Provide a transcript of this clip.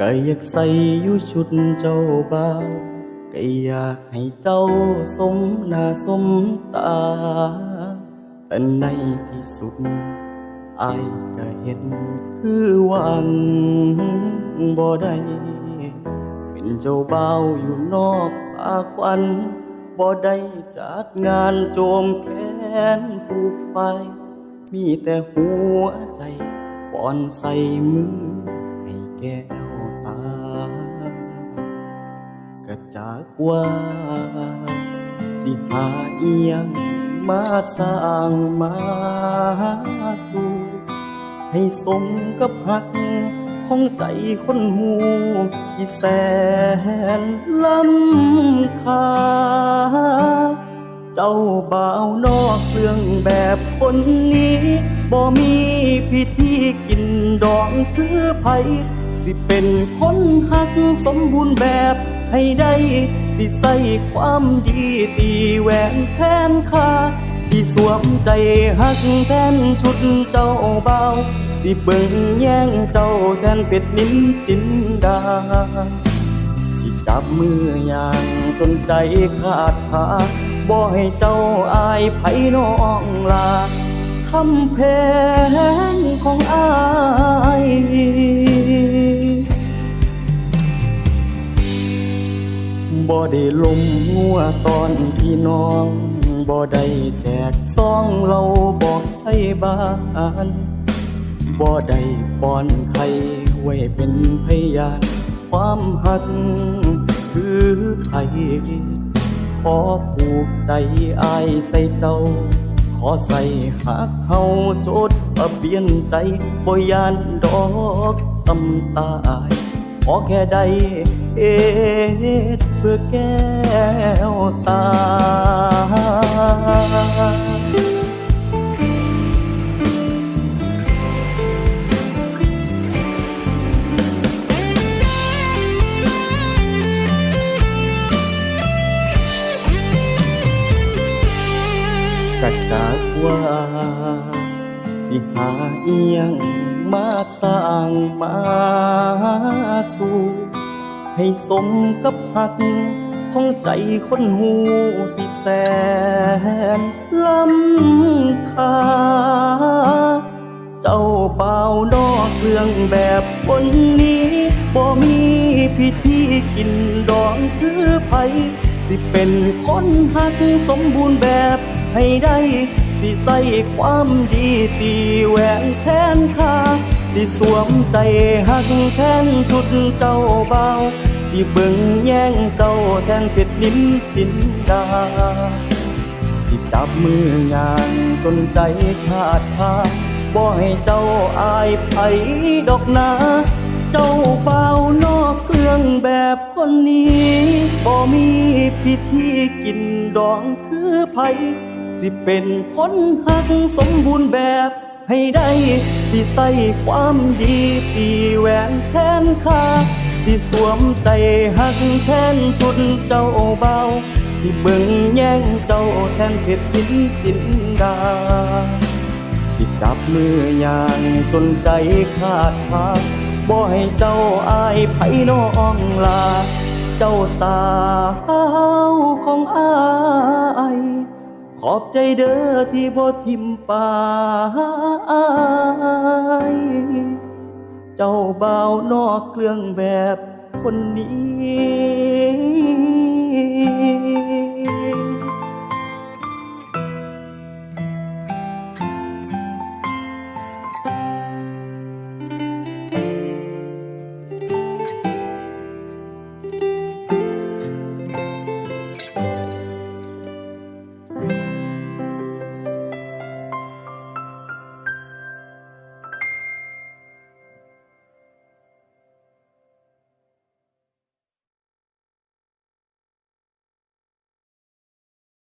ก็อยากใส่อยู่ชุดเจ้าบ่าวก็อยากให้เจ้าสมหน้าสมตา แต่ในที่สุดอายก็เห็นคือหวังบ่ได้เป็นเจ้าบ่าวอยู่นอกป่าควันบ่ได้จัดงานโจมแขนผูกไฟ มีแต่หัวใจป้อนใส่มือให้แก้วาก็จากว่า สิหาเอียงมาสร้างมาสู่ให้สมกับหักของใจคนหูที่แสนล้ำค่า เจ้าบ่าวนอกเครื่องแบบคนนี้บ่มีพิธีกินดองคือไผ สิเป็นคนหักสมบูรณ์แบบให้ได้ สิใส่ความดีตีแหวนแทนค่าสิสวมใจหักแทนชุดเจ้าเบาสิเบิ่งแย่งเจ้าแทนเป็ดนิ้นจินดา สิจับมือย่างจนใจขาดขาบ่ให้เจ้าอายไผน้องลาคำแพงของอาย บ่ได้ลมงัวตอนพี่น้อง บ่ได้แจกซองเราบอกให้บ้านบ่ได้ป้อนไข่ไว้เป็นพยาน ความหักคือไผขอผูกใจอายใส่เจ้า ขอใส่หักเฮาโจดทะเบียนใจบ่ยานดอกสำตาย ขอแค่ได้เอ็ดเพื่อแก้วตา กัจากว่า สิหาเอียง มาสร้างมาสู่ให้สมกับหักของใจคนหูที่แสนล้ำค่า เจ้าเป่านอกเรื่องแบบคนนี้บ่มีพิธีกินดองคือไผสิเป็นคนหักสมบูรณ์แบบให้ได้ สิใส่ความดีตีแหวนแทนค่าสิสวมใจหักแทนชุดเจ้าเบาสิเบิ่งแย่งเจ้าแทนเพชรนินจินดา สิจับมือย่างจนใจขาดพาบ่ให้เจ้าอายไผดอกนา เจ้าเบานอกเครื่องแบบคนนี้บ่มีพิธีกินดองคือไผ สิเป็นคนหักสมบูรณ์แบบให้ได้สิใส่ความดีตีแหวนแทนค่าสิสวมใจหักแทนชุดเจ้าเบา สิเบิ่งแย่งเจ้าแทนเพชรพินจินดา สิจับมือย่างจนใจขาดพาบ่ให้เจ้าอายไผน้องลา เจ้าสาวของอา อบใจเด้อที่บ่ทิมปายเจ้าบ่าวนอกเครื่องแบบคนนี้